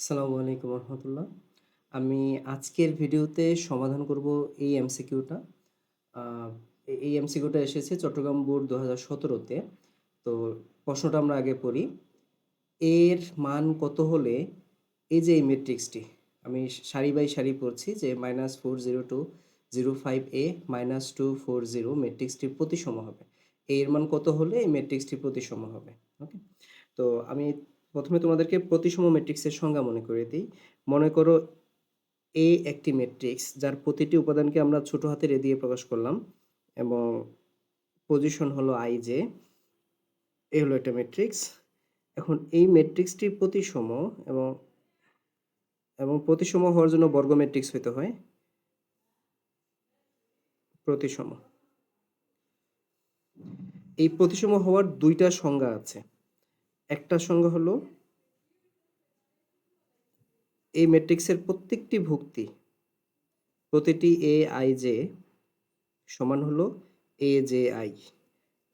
আসসালামু আলাইকুম রহমতুল্লাহ। আমি আজকের ভিডিওতে সমাধান করব এই এমসিকিউটা। এই এমসিকিউটা এসেছে চট্টগ্রাম বোর্ড দু হাজার সতেরোতে। তো প্রশ্নটা আমরা আগে পড়ি। এর মান কত হলে এই যে এই মেট্রিক্সটি, আমি সারি বাই সারি পড়ছি যে minus four zero two zero five a minus two four zero ম্যাট্রিক্সটির প্রতিসম হবে। এর মান কত হলে এই ম্যাট্রিক্সটি প্রতিসম হবে? ওকে তো আমি প্রথমে তোমাদেরকে প্রতিসম ম্যাট্রিক্সের সংজ্ঞা মনে করে দিই। মনে করো এ একটি ম্যাট্রিক্স যার প্রতিটি উপাদানকে আমরা ছোট হাতের এ দিয়ে প্রকাশ করলাম এবং পজিশন হলো আই জে এ হলো একটা ম্যাট্রিক্স এখন এই ম্যাট্রিক্সটির প্রতিসম এবং এবং প্রতিসম হওয়ার জন্য বর্গ ম্যাট্রিক্স হইতে হয়। প্রতিসম। এই প্রতিসম হওয়ার দুইটা সংজ্ঞা আছে। একটা সংজ্ঞা হলো, এই ম্যাট্রিক্সের প্রত্যেকটি ভুক্তি, প্রতিটি এ আই জে সমান হলো এ জে আই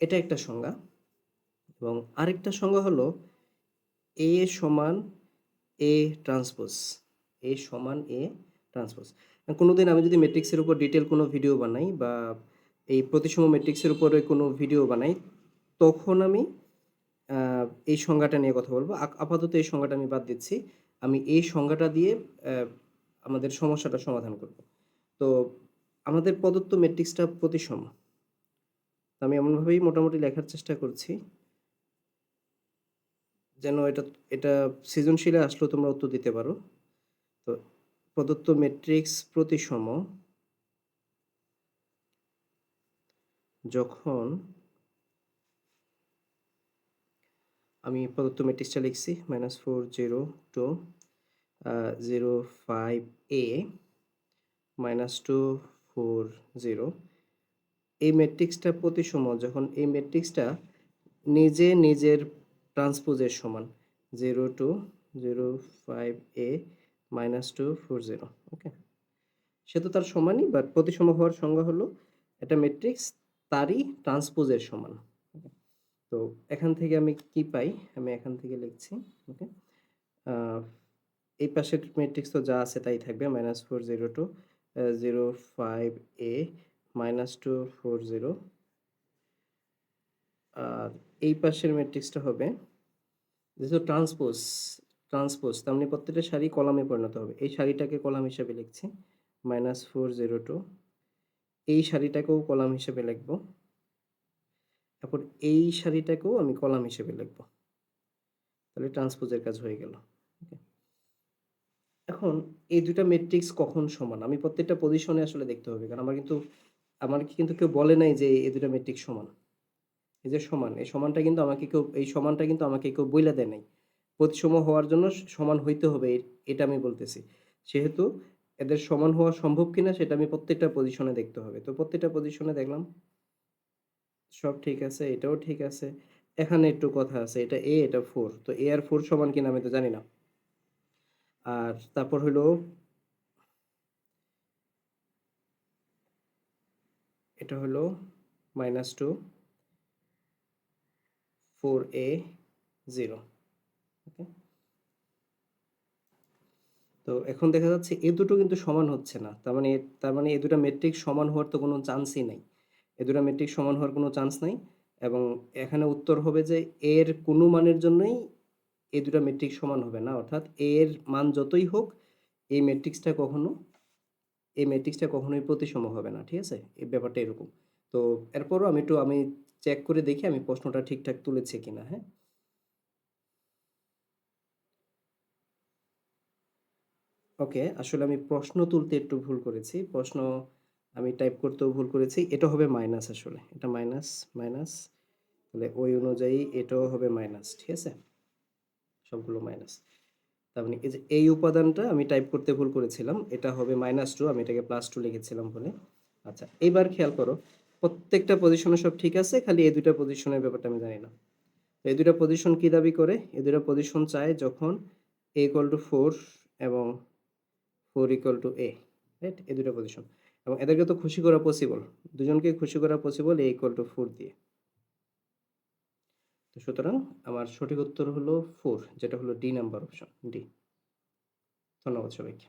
এটা একটা সংজ্ঞা এবং আরেকটা সংজ্ঞা হলো এ সমান এ ট্রান্সপোজ এ সমান এ ট্রান্সপোজ কোনোদিন আমি যদি ম্যাট্রিক্সের উপর ডিটেল কোনো ভিডিও বানাই বা এই প্রতিসম ম্যাট্রিক্সের উপরে কোনো ভিডিও বানাই, তখন আমি এই সংজ্ঞাটা নিয়ে কথা বলব। আপাতত এই সংজ্ঞাটা আমি বাদ দিচ্ছি। আমি এই সংজ্ঞাটা দিয়ে আমাদের সমস্যাটা সমাধান করব। তো আমাদের প্রদত্ত ম্যাট্রিক্সটা প্রতিসম। আমি এমনভাবেই মোটামুটি লেখার চেষ্টা করছি। যেন এটা এটা সৃজনশীলে আসলেও তোমরা উত্তর দিতে পারো। তো প্রদত্ত ম্যাট্রিক্স প্রতিসম। যখন আমি প্রদত্ত ম্যাট্রিক্সটা লিখছি minus four zero two zero five a minus two four zero এই ম্যাট্রিক্সটা প্রতিসম যখন এই ম্যাট্রিক্সটা নিজে নিজের ট্রান্সপোজের সমান zero two zero five a minus two four zero okay সে তো তার সমানই বাট প্রতিসম হওয়ার সংজ্ঞা হলো, একটা ম্যাট্রিক্স তারই ট্রান্সপোজের সমান? তো এখান থেকে আমি কি পাই? আমি এখান থেকে লিখছি, ওকে? এই পাশের ম্যাট্রিক্স তো যা আছে তাই থাকবে minus four zero two zero five a minus two four zero আর এই পাশের ম্যাট্রিক্সটা হবে যেহেতু ট্রান্সপোজ ট্রান্সপোজ তার মানে প্রত্যেকটা সারি কলামে পরিণত হবে। এই সারিটাকে কলাম হিসেবে লিখছি মাইনাস ফোর জিরো টু এই সারিটাকেও কলাম হিসেবে লিখব। তারপর এই সারিটাকেও আমি কলাম হিসেবে লিখব। তাহলে ট্রান্সপোজের কাজ হয়ে গেল। এখন এই দুটা ম্যাট্রিক্স কখন সমান? আমি প্রত্যেকটা পজিশনে আসলে দেখতে হবে, কারণ আমার কিন্তু আমার কিন্তু কেউ বলে নাই যে এই দুটা ম্যাট্রিক্স সমান। এই যে সমান, এই সমানটা কিন্তু আমাকে কেউ, এই সমানটা কিন্তু আমাকে কেউ বইলা দেয় নাই। প্রতিসম হওয়ার জন্য সমান হইতে হবে এটা আমি বলতেছি। সেহেতু এদের সমান হওয়া সম্ভব কিনা সেটা আমি প্রত্যেকটা পজিশনে দেখতে হবে। তো প্রত্যেকটা পজিশনে দেখলাম সব ঠিক আছে, এটাও ঠিক আছে। এখানে একটু কথা আছে, এটা এ এটা ফোর তো এ আর ফোর সমান কিনা আমি তো জানি না। আর তারপর হলো এটা হলো minus two four a zero okay তো এখন দেখা যাচ্ছে এ দুটো কিন্তু সমান হচ্ছে না, তার মানে তার মানে এ দুটো মেট্রিক সমান হওয়ার তো কোনো চান্সই নাই। এ দুটো মেট্রিক সমান হওয়ার কোনো চান্স নাই এবং এখানে উত্তর হবে যে এর কোনো মানের জন্যই এই দুটো মেট্রিক সমান হবে না। অর্থাৎ এর মান যতই হোক, এই ম্যাট্রিক্সটা কখনো, এই ম্যাট্রিক্সটা কখনোই প্রতিসম হবে না, ঠিক আছে? এই ব্যাপারটা এরকম। তো এরপরও আমি একটু, আমি চেক করে দেখি, আমি প্রশ্নটা ঠিকঠাক তুলেছি কিনা হ্যাঁ? ওকে আসলে আমি প্রশ্ন তুলতে একটু ভুল করেছি। প্রশ্ন আমি টাইপ করতেও ভুল করেছি এটা হবে মাইনাস আসলে। এটা মাইনাস মাইনাস তাহলে ওই অনুযায়ী এটাও হবে মাইনাস ঠিক আছে? সবগুলো মাইনাস তার মানে এই যে এই উপাদানটা আমি টাইপ করতে ভুল করেছিলাম, এটা হবে মাইনাস টু আমি এটাকে প্লাস টু লিখেছিলাম বলে। আচ্ছা এবার খেয়াল করো, প্রত্যেকটা পজিশনে সব ঠিক আছে, খালি এই দুইটা পজিশনের ব্যাপারটা আমি জানি না। এই দুইটা পজিশন কি দাবি করে? এই দুইটা পজিশন চায় যখন এ ইকুয়াল টু ফোর এবং four equal to a right এই দুটো পজিশন এবং এদেরকে তো খুশি করা পসিবল দুজনকে খুশি করা possible a equal to four দিয়ে। তো সুতরাং আমার সঠিক উত্তর হলো ফোর যেটা হলো ডি নাম্বার অপশন ডি ধন্যবাদ সবাইকে।